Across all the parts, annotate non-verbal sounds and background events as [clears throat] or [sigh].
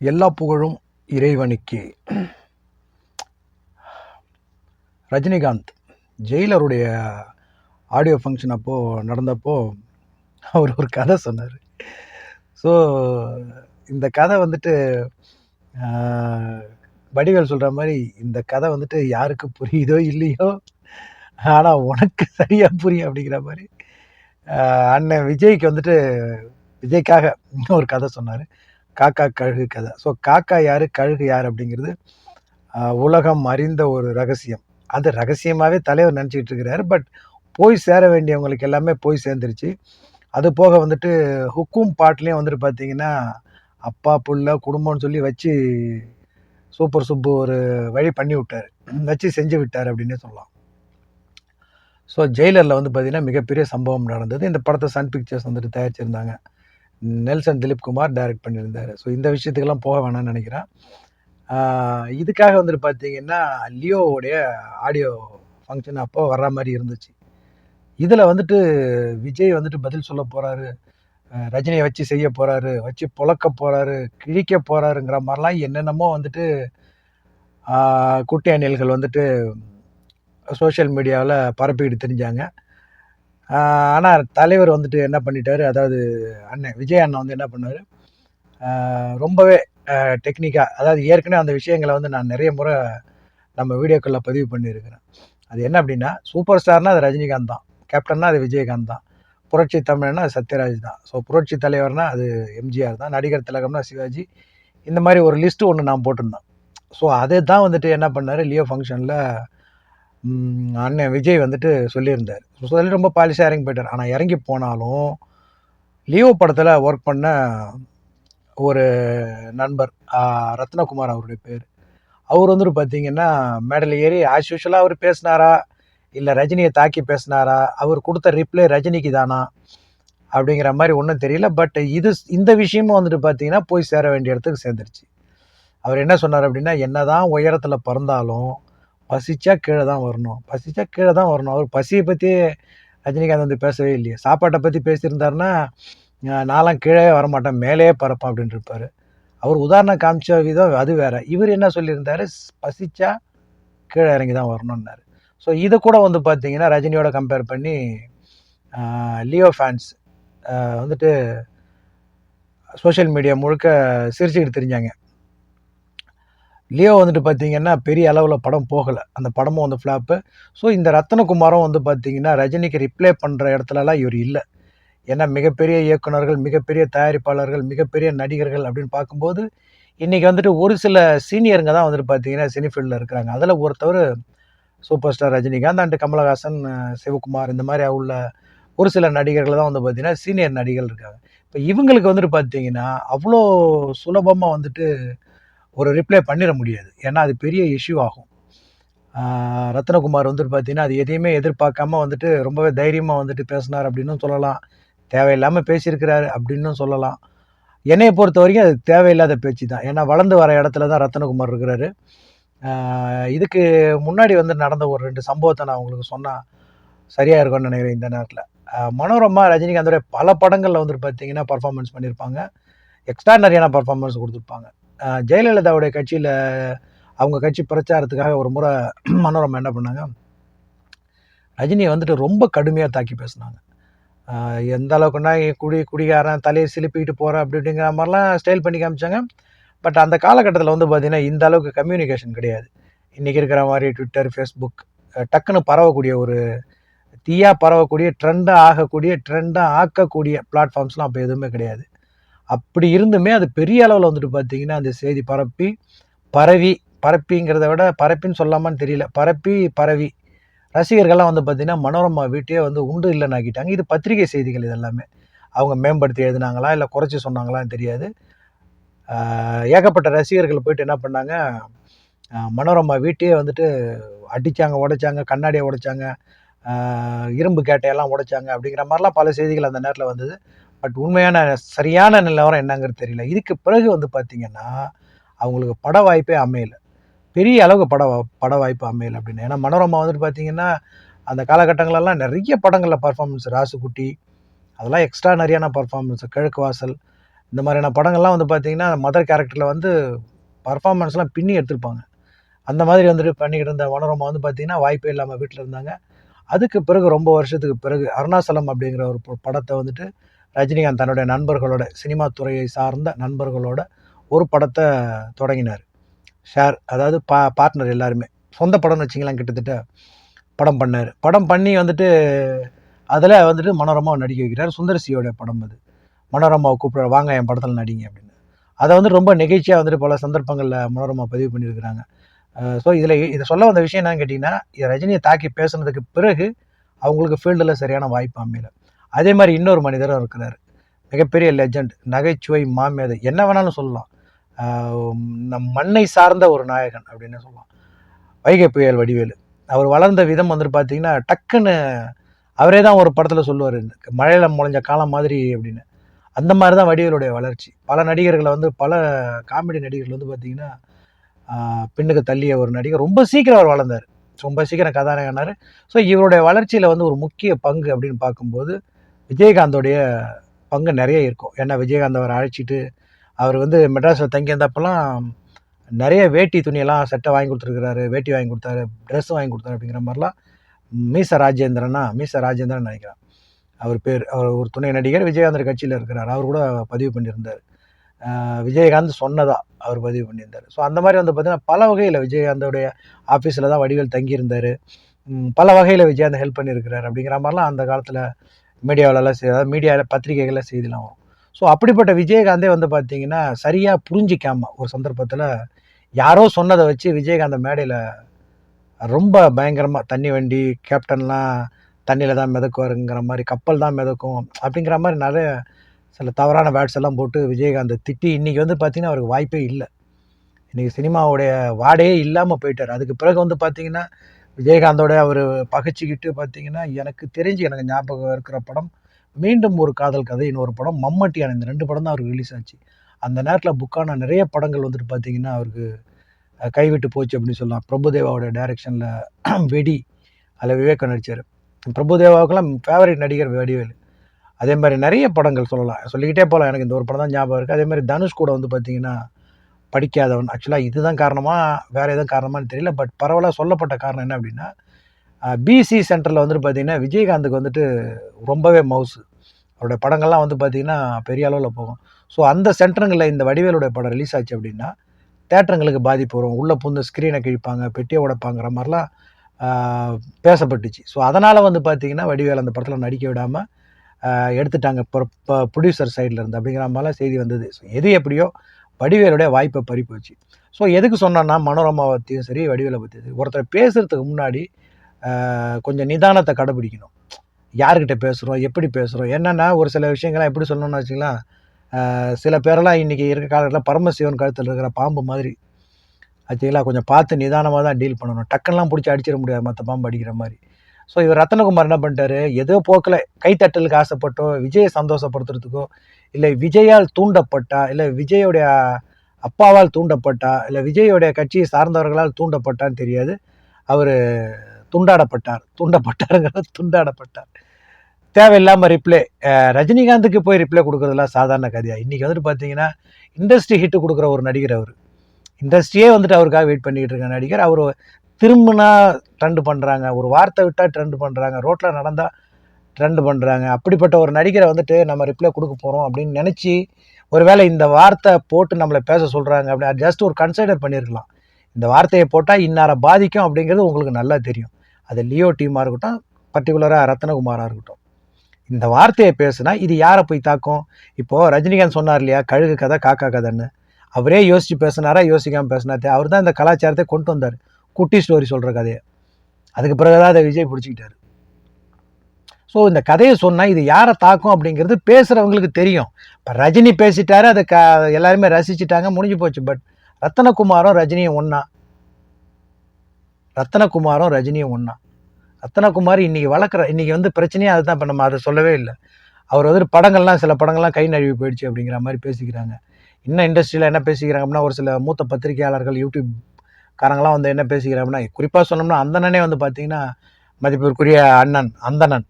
எல்லா புகழும் இறைவனுக்கே. ரஜினிகாந்த் ஜெயிலருடைய ஆடியோ ஃபங்க்ஷன் அப்போது நடந்தப்போ அவர் ஒரு கதை சொன்னார். ஸோ இந்த கதை வந்துட்டு வடிவேல் சொல்கிற மாதிரி இந்த கதை வந்துட்டு யாருக்கு புரியுதோ இல்லையோ ஆனால் உனக்கு சரியாக புரியும் அப்படிங்கிற மாதிரி அண்ணன் விஜய்க்கு வந்துட்டு விஜய்க்காக ஒரு கதை சொன்னார். காக்கா கழுகு கதை. ஸோ காக்கா யார் கழுகு யார் அப்படிங்கிறது உலகம் அறிந்த ஒரு ரகசியம். அது ரகசியமாகவே தலைவர் நினச்சிக்கிட்டு இருக்கிறாரு. பட் போய் சேர வேண்டியவங்களுக்கு எல்லாமே போய் சேர்ந்துருச்சு. அது போக வந்துட்டு ஹுக்கும் பாட்லேயும் வந்துட்டு பார்த்தீங்கன்னா அப்பா புள்ள குடும்பம்னு சொல்லி வச்சு சூப்பர் சுப்பு ஒரு வழி பண்ணி விட்டார். வச்சு செஞ்சு விட்டார் அப்படின்னே சொல்லலாம். ஸோ ஜெயிலரில் வந்து பார்த்திங்கன்னா மிகப்பெரிய சம்பவம் நடந்தது. இந்த படத்தை சன் பிக்சர்ஸ் வந்துட்டு தயாரிச்சிருந்தாங்க. நெல்சன் திலீப் குமார் டைரக்ட் பண்ணியிருந்தார். ஸோ இந்த விஷயத்துக்கெல்லாம் போக வேணாம்னு நினைக்கிறேன். இதுக்காக வந்துட்டு பார்த்தீங்கன்னா லியோவுடைய ஆடியோ ஃபங்க்ஷன் அப்போ வர்ற மாதிரி இருந்துச்சு. இதில் வந்துட்டு விஜய் வந்துட்டு பதில் சொல்ல போகிறாரு ரஜினியை வச்சு செய்ய போகிறாரு வச்சு புழக்க போகிறாரு கிழிக்க போகிறாருங்கிற மாதிரிலாம் என்னென்னமோ வந்துட்டு குட்டி அணில்கள் வந்துட்டு சோஷியல் மீடியாவில் பரப்பிக்கிட்டு தெரிஞ்சாங்க. ஆனால் தலைவர் வந்துட்டு என்ன பண்ணிட்டாரு? அதாவது அண்ணன் விஜய் அண்ணன் வந்து என்ன பண்ணார் ரொம்பவே டெக்னிக்காக அதாவது ஏற்கனவே அந்த விஷயங்களை வந்து நான் நிறைய முறை நம்ம வீடியோக்களில் பதிவு பண்ணியிருக்கிறேன். அது என்ன அப்படின்னா சூப்பர் ஸ்டார்னா அது ரஜினிகாந்த் தான். கேப்டன்னா அது விஜயகாந்த் தான். புரட்சி தமிழன்னா அது சத்யராஜ் தான். ஸோ புரட்சி தலைவர்னா அது எம்ஜிஆர் தான். நடிகர் திலகம்னா சிவாஜி. இந்த மாதிரி ஒரு லிஸ்ட்டு ஒன்று நான் போட்டிருந்தேன். ஸோ அதை தான் வந்துட்டு என்ன பண்ணார்? லியோ ஃபங்க்ஷனில் அண்ணன் விஜய் வந்துட்டு சொல்லியிருந்தார். சொல்லி ரொம்ப பாலிஷாக இறங்கி போயிட்டார். ஆனால் இறங்கி போனாலும் லியோ படத்தில் ஒர்க் பண்ண ஒரு நண்பர் ரத்னகுமார் அவருடைய பேர். அவர் வந்துட்டு பார்த்தீங்கன்னா மேடல் ஏறி ஆஸ் யூஷுவலாக அவர் பேசினாரா? இல்லை ரஜினியை தாக்கி பேசினாரா? அவர் கொடுத்த ரிப்ளை ரஜினிக்கு தானா? அப்படிங்கிற மாதிரி ஒன்றும் தெரியல. பட் இது இந்த விஷயமும் வந்துட்டு பார்த்தீங்கன்னா போய் சேர வேண்டிய இடத்துக்கு சேர்ந்துருச்சு. அவர் என்ன சொன்னார் அப்படின்னா என்னதான் உயரத்தில் பிறந்தாலும் பசிச்சா கீழே தான் வரணும். பசிச்சா கீழே தான் வரணும். அவர் பசியை பற்றி ரஜினிகாந்த் வந்து பேசவே இல்லையே. சாப்பாட்டை பற்றி பேசியிருந்தாருன்னா நாளாம் நான்லாம் கீழே வரமாட்டேன் மேலேயே பறப்பேன் அப்படின்ட்டு இருப்பார். அவர் உதாரணம் காமிச்ச விதம் அது வேறு. இவர் என்ன சொல்லியிருந்தாரு? பசிச்சா கீழே இறங்கி தான் வரணும்னாரு. ஸோ இதை கூட வந்து பார்த்தீங்கன்னா ரஜினியோட கம்பேர் பண்ணி லியோ ஃபேன்ஸ் வந்துட்டு சோஷியல் மீடியா முழுக்க சிரிச்சுக்கிட்டு தெரிஞ்சாங்க. லியோ வந்துட்டு பார்த்தீங்கன்னா பெரிய அளவில் படம் போகலை. அந்த படமும் வந்து ஃப்ளாப்பு ஸோ இந்த ரத்தனகுமாரும் வந்து பார்த்தீங்கன்னா ரஜினிக்கு ரிப்ளை பண்ணுற இடத்துலலாம் இவர் இல்லை. ஏன்னா மிகப்பெரிய இயக்குனர்கள் மிகப்பெரிய தயாரிப்பாளர்கள் மிகப்பெரிய நடிகர்கள் அப்படின்னு பார்க்கும்போது இன்றைக்கி வந்துட்டு ஒரு சில சீனியருங்க தான் வந்துட்டு பார்த்தீங்கன்னா சினிஃபீல்டில் இருக்கிறாங்க. அதில் ஒருத்தவர் super star Rajinikanth and Kamal Haasan Sivakumar இந்த மாதிரி உள்ள ஒரு சில நடிகர்கள் தான் வந்து பார்த்திங்கன்னா சீனியர் நடிகர்கள் இருக்காங்க. இப்போ இவங்களுக்கு வந்துட்டு பார்த்தீங்கன்னா அவ்வளோ சுலபமாக வந்துட்டு ஒரு ரிப்ளை பண்ணிட முடியாது. ஏன்னா அது பெரிய இஷ்யூ ஆகும். ரத்னகுமார் வந்துட்டு பார்த்தீங்கன்னா அது எதையுமே எதிர்பார்க்காம வந்துட்டு ரொம்பவே தைரியமாக வந்துட்டு பேசினார் அப்படின்னும் சொல்லலாம். தேவையில்லாமல் பேசியிருக்கிறாரு அப்படின்னும் சொல்லலாம். என்னையை பொறுத்த வரைக்கும் அது தேவையில்லாத பேச்சு தான். ஏன்னா வளர்ந்து வர இடத்துல தான் ரத்னகுமார் இருக்கிறாரு. இதுக்கு முன்னாடி வந்து நடந்த ஒரு ரெண்டு சம்பவத்தை நான் உங்களுக்கு சொன்னால் சரியாக இருக்கும்னு நினைக்கிறேன் இந்த நேரத்தில். மனோரமா ரஜினிகாந்தோடைய பல படங்களில் வந்துட்டு பார்த்தீங்கன்னா பர்ஃபார்மன்ஸ் பண்ணியிருப்பாங்க எக்ஸ்ட்ராடனரியான பர்ஃபார்மன்ஸ் கொடுத்துருப்பாங்க. ஜெயலலிதாவுடைய கட்சியில் அவங்க கட்சி பிரச்சாரத்துக்காக ஒரு முறை [clears throat] மனோரமா என்ன பண்ணாங்க? ரஜினியை வந்துட்டு ரொம்ப கடுமையாக தாக்கி பேசினாங்க. எந்த அளவுக்குன்னா குடி குடிகாரன் தலையை சிலுப்பிக்கிட்டு போகிற அப்படி இப்படிங்கிற மாதிரிலாம் ஸ்டைல் பண்ணி காமிச்சாங்க. பட் அந்த காலகட்டத்தில் வந்து பார்த்திங்கன்னா இந்த அளவுக்கு கம்யூனிகேஷன் கிடையாது. இன்றைக்கி இருக்கிற மாதிரி ட்விட்டர் ஃபேஸ்புக் டக்குன்னு பரவக்கூடிய ஒரு தீயாக பரவக்கூடிய ட்ரெண்டாக ஆகக்கூடிய ட்ரெண்டாக ஆக்கக்கூடிய பிளாட்ஃபார்ம்ஸ்லாம் அப்போ எதுவுமே கிடையாது. அப்படி இருந்துமே அது பெரிய அளவில் வந்துட்டு பார்த்தீங்கன்னா அந்த செய்தி பரப்பி பரவி பரப்பிங்கிறத விட பரப்பின்னு சொல்லாமான்னு தெரியல. பரப்பி பரவி. ரசிகர்கள்லாம் வந்து பார்த்திங்கன்னா மனோரமா வீட்டையே வந்து உண்டு இல்லைன்னு ஆக்கிட்டாங்க. இது பத்திரிகை செய்திகள் இது எல்லாமே அவங்க மேம்படுத்தி எழுதினாங்களா இல்லை குறைச்சி சொன்னாங்களான்னு தெரியாது. ஏகப்பட்ட ரசிகர்கள் போயிட்டு என்ன பண்ணாங்க? மனோரமா வீட்டையே வந்துட்டு அடித்தாங்க உடைச்சாங்க கண்ணாடியை உடைச்சாங்க இரும்பு கேட்டையெல்லாம் உடைச்சாங்க அப்படிங்கிற மாதிரிலாம் பல செய்திகள் அந்த நேரத்தில் வந்தது. பட் உண்மையான சரியான நிலவரம் என்னங்கிறது தெரியல. இதுக்கு பிறகு வந்து பார்த்திங்கன்னா அவங்களுக்கு பட வாய்ப்பே அமையல. பெரிய அளவுக்கு பட பட வாய்ப்பு அமையல அப்படின்னு. ஏன்னா மனோரமா வந்துட்டு பார்த்தீங்கன்னா அந்த காலகட்டங்களெல்லாம் நிறைய படங்களில் பர்ஃபார்மன்ஸ் ராசுக்குட்டி அதெல்லாம் எக்ஸ்ட்ரா நிறையான பர்ஃபார்மன்ஸ் கிழக்கு வாசல் இந்த மாதிரியான படங்கள்லாம் வந்து பார்த்திங்கன்னா மதர் கேரக்டரில் வந்து பர்ஃபார்மன்ஸ்லாம் பின்னி எடுத்திருப்பாங்க. அந்த மாதிரி வந்துட்டு பண்ணிக்கிட்டு இருந்த மனோரமா வந்து பார்த்திங்கன்னா வாய்ப்பே இல்லாமல் வீட்டில் இருந்தாங்க. அதுக்கு பிறகு ரொம்ப வருஷத்துக்கு பிறகு அருணாசலம் அப்படிங்கிற ஒரு படத்தை வந்துட்டு ரஜினிகாந்த் தன்னுடைய நண்பர்களோட சினிமா துறையை சார்ந்த நண்பர்களோட ஒரு படத்தை தொடங்கினார். ஷேர் அதாவது பா பார்ட்னர் எல்லாருமே. சொந்த படம்னு வச்சிங்களேன் கிட்டத்தட்ட படம் பண்ணார். படம் பண்ணி வந்துட்டு அதில் வந்துட்டு மனோரமாவை நடிக்க வைக்கிறார். சுந்தரசியோட படம் அது. மனோரமாவை கூப்பிட்ற வாங்க என் படத்தில் நடிங்க அப்படின்னு. அதை வந்து ரொம்ப நெகிழ்ச்சியாக வந்துட்டு பல சந்தர்ப்பங்களில் மனோரமா பதிவு பண்ணியிருக்கிறாங்க. ஸோ இதில் இதை சொல்ல வந்த விஷயம் என்னன்னு கேட்டிங்கன்னா இதை ரஜினியை தாக்கி பேசுனதுக்கு பிறகு அவங்களுக்கு ஃபீல்டில் சரியான வாய்ப்பு அமையலை. அதே மாதிரி இன்னொரு மனிதரும் இருக்கிறார். மிகப்பெரிய லெஜண்ட் நகைச்சுவை மாமியாதை என்ன வேணாலும் சொல்லலாம். நம் மண்ணை சார்ந்த ஒரு நாயகன் அப்படின்னு சொல்லலாம். வைகை புயல் வடிவேலு. அவர் வளர்ந்த விதம் வந்துட்டு பார்த்தீங்கன்னா டக்குன்னு அவரே தான் ஒரு படத்தில் சொல்லுவார் மழையில் முளைஞ்ச காலம் மாதிரி அப்படின்னு. அந்த மாதிரி தான் வடிவேலுடைய வளர்ச்சி. பல நடிகர்களை வந்து பல காமெடி நடிகர்கள் வந்து பார்த்தீங்கன்னா பின்னுக்கு தள்ளிய ஒரு நடிகர். ரொம்ப சீக்கிரம் அவர் வளர்ந்தார். ரொம்ப சீக்கிரம் கதாநாயகனார். ஸோ இவருடைய வளர்ச்சியில் வந்து ஒரு முக்கிய பங்கு அப்படின்னு பார்க்கும்போது விஜயகாந்தோடைய பங்கு நிறைய இருக்கும். ஏன்னா விஜயகாந்த் அவரை அழைச்சிட்டு அவர் வந்து மெட்ராஸில் தங்கியிருந்தப்பெல்லாம் நிறைய வேட்டி துணியெல்லாம் சட்டை வாங்கி கொடுத்துருக்குறாரு. வேட்டி வாங்கி கொடுத்தாரு ட்ரெஸ் வாங்கி கொடுத்தாரு அப்படிங்கிற மாதிரிலாம் மீச ராஜேந்திரனா மீச ராஜேந்திரன் நினைக்கிறேன். அவர் பேர் அவர் ஒரு துணை நடிகர். விஜயகாந்தர் கட்சியில் இருக்கிறார். அவர் கூட பதிவு பண்ணியிருந்தார். விஜயகாந்த் சொன்னதா அவர் பதிவு பண்ணியிருந்தார். ஸோ அந்த மாதிரி வந்து பார்த்தீங்கன்னா பல வகையில் விஜயகாந்தோடைய ஆஃபீஸில் தான் வடிவேல் தங்கியிருந்தார். பல வகையில் விஜயகாந்த் ஹெல்ப் பண்ணியிருக்கிறார் அப்படிங்கிற மாதிரிலாம் அந்த காலத்தில் மீடியாவிலலாம் செய்தால் அதாவது மீடியாவில் பத்திரிகைகளில் செய்திலாம் வரும். ஸோ அப்படிப்பட்ட விஜயகாந்தே வந்து பார்த்தீங்கன்னா சரியாக புரிஞ்சிக்காம ஒரு சந்தர்ப்பத்தில் யாரோ சொன்னதை வச்சு விஜயகாந்த மேடையில் ரொம்ப பயங்கரமாக தண்ணி வண்டி கேப்டன்லாம் தண்ணியில் தான் மிதக்குவாருங்கிற மாதிரி கப்பல் தான் மிதக்கும் அப்படிங்கிற மாதிரி நிறைய சில தவறான வேர்ட்ஸ் எல்லாம் போட்டு விஜயகாந்தை திட்டி இன்றைக்கி வந்து பார்த்திங்கன்னா அவருக்கு வாய்ப்பே இல்லை. இன்றைக்கி சினிமாவுடைய வாடையே இல்லாமல் போயிட்டார். அதுக்கு பிறகு வந்து பார்த்திங்கன்னா விஜயகாந்தோட அவர் பகைச்சிக்கிட்டு பார்த்தீங்கன்னா எனக்கு தெரிஞ்சு எனக்கு ஞாபகம் இருக்கிற படம் மீண்டும் ஒரு காதல் கதை இன்னொரு படம் மம்மட்டியான இந்த ரெண்டு படம் தான் அவருக்கு ரிலீஸ் ஆச்சு. அந்த நேரத்தில் புக்கான நிறைய படங்கள் வந்துட்டு பார்த்தீங்கன்னா அவருக்கு கைவிட்டு போச்சு அப்படின்னு சொல்லலாம். பிரபுதேவாவோட டைரக்ஷனில் [clears throat] வெடி அதில் விவேகம் நடித்தார் பிரபுதேவாவுக்கெல்லாம் ஃபேவரட் நடிகர் வடிவேலு. அதே மாதிரி நிறைய படங்கள் சொல்லலாம். சொல்லிக்கிட்டே போகலாம். எனக்கு இந்த ஒரு படம் தான் ஞாபகம் இருக்குது அதே மாதிரி தனுஷ் கூட வந்து பார்த்தீங்கன்னா படிக்காதவன். ஆக்சுவலாக இதுதான் காரணமா வேறு எதுவும் காரணமான்னு தெரியல. பட் பரவலாக சொல்லப்பட்ட காரணம் என்ன அப்படின்னா பிசி சென்டரில் வந்துட்டு பார்த்தீங்கன்னா விஜயகாந்துக்கு வந்துட்டு ரொம்பவே மவுசு. அவருடைய படங்கள்லாம் வந்து பார்த்திங்கன்னா பெரிய அளவில் போகும். ஸோ அந்த சென்டருங்களில் இந்த வடிவேலுடைய படம் ரிலீஸ் ஆச்சு அப்படின்னா தேட்டருங்களுக்கு பாதிப்பு வரும். உள்ளே புந்து ஸ்க்ரீனை கிழிப்பாங்க பெட்டியை உடைப்பாங்கிற மாதிரிலாம் பேசப்பட்டுச்சு. ஸோ அதனால் வந்து பார்த்திங்கன்னா வடிவேல் அந்த படத்தில் நடிக்க விடாமல் எடுத்துட்டாங்க. ப்ரொடியூசர் சைடில் இருந்து அப்படிங்கிற மாதிரிலாம் செய்தி வந்தது. ஸோ எது எப்படியோ வடிவேலுடைய வாய்ப்பை பறி போச்சு. ஸோ எதுக்கு சொன்னேன்னா மனோரமா பற்றியும் சரி வடிவேலை பற்றியும் சரி. ஒருத்தர் பேசுகிறதுக்கு முன்னாடி கொஞ்சம் நிதானத்தை கடைபிடிக்கணும். யார்கிட்ட பேசுகிறோம் எப்படி பேசுகிறோம் என்னென்னா ஒரு சில விஷயங்கள்லாம் எப்படி சொல்லணும்னு வச்சுக்கலாம். சில பேரெல்லாம் இன்றைக்கி இருக்க காலத்தில் பரமசிவன் கழுத்தில் இருக்கிற பாம்பு மாதிரி. ஆச்சுங்களா கொஞ்சம் பார்த்து நிதானமாக தான் டீல் பண்ணணும். டக்குன்னெலாம் பிடிச்சி அடிச்சிட முடியாது மற்ற பாம்பு அடிக்கிற மாதிரி. ஸோ இவர் ரத்னகுமார் என்ன பண்ணிட்டாரு? ஏதோ போக்கில் கைத்தட்டலுக்கு ஆசைப்பட்டோ விஜயை சந்தோஷப்படுத்துறதுக்கோ இல்லை விஜயால் தூண்டப்பட்டா இல்லை விஜயோடைய அப்பாவால் தூண்டப்பட்டா இல்லை விஜயோடைய கட்சியை சார்ந்தவர்களால் தூண்டப்பட்டான்னு தெரியாது. அவர் துண்டாடப்பட்டார். தூண்டப்பட்டாருங்கிறது துண்டாடப்பட்டார். தேவையில்லாமல் ரிப்ளே ரஜினிகாந்துக்கு போய் ரிப்ளை கொடுக்குறதுலாம் சாதாரண கதையாக இன்றைக்கி வந்துட்டு பார்த்தீங்கன்னா இண்டஸ்ட்ரி ஹிட்டு கொடுக்குற ஒரு நடிகர் அவர். இண்டஸ்ட்ரியே வந்துட்டு அவருக்காக வெயிட் பண்ணிக்கிட்டு இருக்க நடிகர். அவர் திரும்பினா ட்ரெண்ட் பண்ணுறாங்க ஒரு வார்த்தை விட்டால் ட்ரெண்ட் பண்ணுறாங்க ரோட்டில் நடந்தால் ட்ரெண்ட் பண்ணுறாங்க அப்படிப்பட்ட ஒரு நடிகரை வந்துட்டு நம்ம ரிப்ளை கொடுக்க போகிறோம் அப்படின்னு நினச்சி ஒருவேளை இந்த வார்த்தை போட்டு நம்மளை பேச சொல்கிறாங்க அப்படி ஜஸ்ட் ஒரு கன்சிடர் பண்ணியிருக்கலாம் இந்த வார்த்தையை போட்டால் இன்னாரை பாதிக்கும் அப்படிங்கிறது உங்களுக்கு நல்லா தெரியும். அது லியோ டீமாக இருக்கட்டும் பர்டிகுலராக ரத்னகுமாராக இருக்கட்டும். இந்த வார்த்தையை பேசுனா இது யாரை போய் தாக்கும்? இப்போது ரஜினிகாந்த் சொன்னார் இல்லையா கழுகு கதை காக்கா கதைன்னு. அவரே யோசித்து பேசினாரா யோசிக்காமல் பேசினாத்தே அவர் தான் இந்த கலாச்சாரத்தை கொண்டு வந்தார். குட்டி ஸ்டோரி சொல்கிற கதையை. அதுக்கு பிறகு தான் அதை விஜய் பிடிச்சிக்கிட்டாரு. ஸோ இந்த கதையை சொன்னால் இது யாரை தாக்கும் அப்படிங்கிறது பேசுகிறவங்களுக்கு தெரியும். இப்போ ரஜினி பேசிட்டாரு அதை க எல்லாருமே ரசிச்சிட்டாங்க முடிஞ்சு போச்சு. பட் ரத்தனகுமாரும் ரஜினியும் ஒன்றா ரத்தனகுமாரும் ரஜினியும் ஒன்றா ரத்தனகுமார் இன்றைக்கி வளர்க்குற இன்றைக்கி வந்து பிரச்சனையே அதுதான் இப்போ நம்ம அதை சொல்லவே இல்லை. அவர் வந்து படங்கள்லாம் சில படங்கள்லாம் கை நழுவி போயிடுச்சு அப்படிங்கிற மாதிரி பேசிக்கிறாங்க. இன்னும் இண்டஸ்ட்ரியில் என்ன பேசிக்கிறாங்க அப்படின்னா ஒரு சில மூத்த பத்திரிகையாளர்கள் யூடியூப் காரங்களாம் வந்து என்ன பேசிக்கிறாங்கன்னா அப்படின்னா குறிப்பாக சொன்னோம்னா அந்தனனே வந்து பார்த்தீங்கன்னா மதிப்பிற்குரிய அண்ணன் அந்தணன்.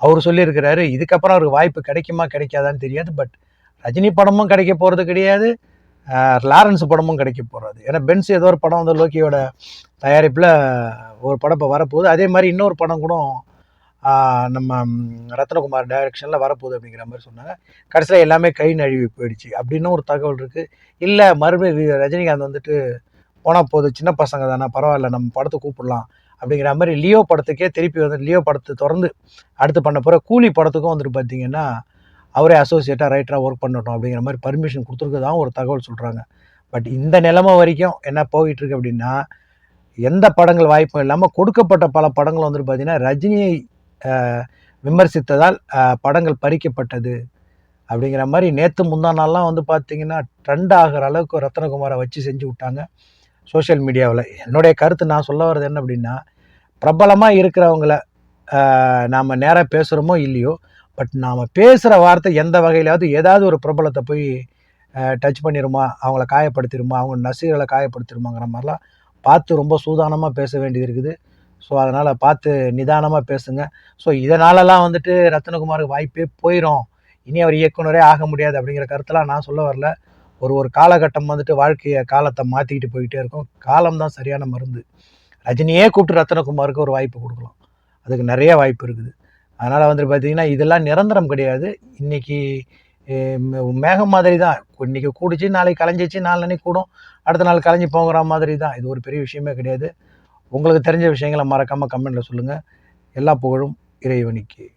அவர் சொல்லியிருக்கிறாரு இதுக்கப்புறம் அவருக்கு வாய்ப்பு கிடைக்குமா கிடைக்காதான்னு தெரியாது பட் ரஜினி படமும் கிடைக்க போகிறது கிடையாது லாரன்ஸ் படமும் கிடைக்க போகிறது ஏன்னா பென்ஸ் ஏதோ ஒரு படம் வந்து லோக்கியோட தயாரிப்பில் ஒரு படம் இப்போ வரப்போகுது. அதே மாதிரி இன்னொரு படம் கூட நம்ம ரத்னகுமார் டைரக்ஷனில் வரப்போகுது அப்படிங்கிற மாதிரி சொன்னாங்க. கடைசியில் எல்லாமே கை நழுவி போயிடுச்சு அப்படின்னு ஒரு தகவல் இருக்குது இல்லை மறுபடியும் ரஜினிகாந்த் வந்துட்டு போனால் போதும் சின்ன பசங்க தானே பரவாயில்ல நம்ம படத்தை கூப்பிடலாம் அப்படிங்கிற மாதிரி லியோ படத்துக்கே திருப்பி வந்து லியோ படத்தை திறந்து அடுத்து பண்ண போகிற கூலி படத்துக்கும் வந்துட்டு பார்த்தீங்கன்னா அவரே அசோசியேட்டாக ரைட்டராக ஒர்க் பண்ணட்டும் அப்படிங்கிற மாதிரி பர்மிஷன் கொடுத்துருக்கதான் ஒரு தகவல் சொல்கிறாங்க பட் இந்த நிலைமை வரைக்கும் என்ன போயிட்டுருக்கு அப்படின்னா எந்த படங்கள் வாய்ப்பும் இல்லாமல் கொடுக்கப்பட்ட பல படங்கள் வந்துட்டு பார்த்தீங்கன்னா ரஜினியை விமர்சித்ததால் படங்கள் பறிக்கப்பட்டது அப்படிங்கிற மாதிரி நேற்று முந்தா நாள்லாம் வந்து பார்த்தீங்கன்னா ட்ரெண்ட் ஆகிற அளவுக்கு ரத்னகுமாரை வச்சு செஞ்சு விட்டாங்க. சோஷியல் மீடியாவில் என்னுடைய கருத்து நான் சொல்ல வர்றது என்ன அப்படின்னா பிரபலமாக இருக்கிறவங்கள நாம் நேராக பேசுகிறோமோ இல்லையோ பட் நாம் பேசுகிற வார்த்தை எந்த வகையிலாவது ஏதாவது ஒரு பிரபலத்தை போய் டச் பண்ணிடுமா அவங்கள காயப்படுத்திடுமா அவங்க நசீர்களை காயப்படுத்திடுமாங்கிற மாதிரிலாம் பார்த்து ரொம்ப சூதானமாக பேச வேண்டியது இருக்குது. ஸோ அதனால் பார்த்து நிதானமாக பேசுங்க. ஸோ இதனாலலாம் வந்துட்டு ரத்னகுமாருக்கு வாய்ப்பே போயிடும் இனி அவர் இயக்குனரே ஆக முடியாது அப்படிங்கிற கருத்தெல்லாம் நான் சொல்ல வரல. ஒரு ஒரு காலகட்டம் வந்துட்டு வாழ்க்கையை காலத்தை மாற்றிக்கிட்டு போயிட்டே இருக்கும். காலம் தான் சரியான மருந்து. ரஜினியே கூப்பிட்டு ரத்னகுமாருக்கு ஒரு வாய்ப்பு கொடுக்கலாம். அதுக்கு நிறைய வாய்ப்பு இருக்குது. அதனால் வந்துட்டு பார்த்தீங்கன்னா இதெல்லாம் நிரந்தரம் கிடையாது. இன்னைக்கு மே- மேகம் மாதிரி தான் இன்னைக்கு கூடிச்சு நாளைக்கு கலைஞ்சிச்சு நாளைக்கு கூடும். அடுத்த நாள் கலைஞ்சி போகிற மாதிரி தான் இது ஒரு பெரிய விஷயமே கிடையாது. உங்களுக்கு தெரிஞ்ச விஷயங்களை மறக்காமல் கமெண்ட்டில் சொல்லுங்கள் எல்லா புகழும் இறைவனிக்கு.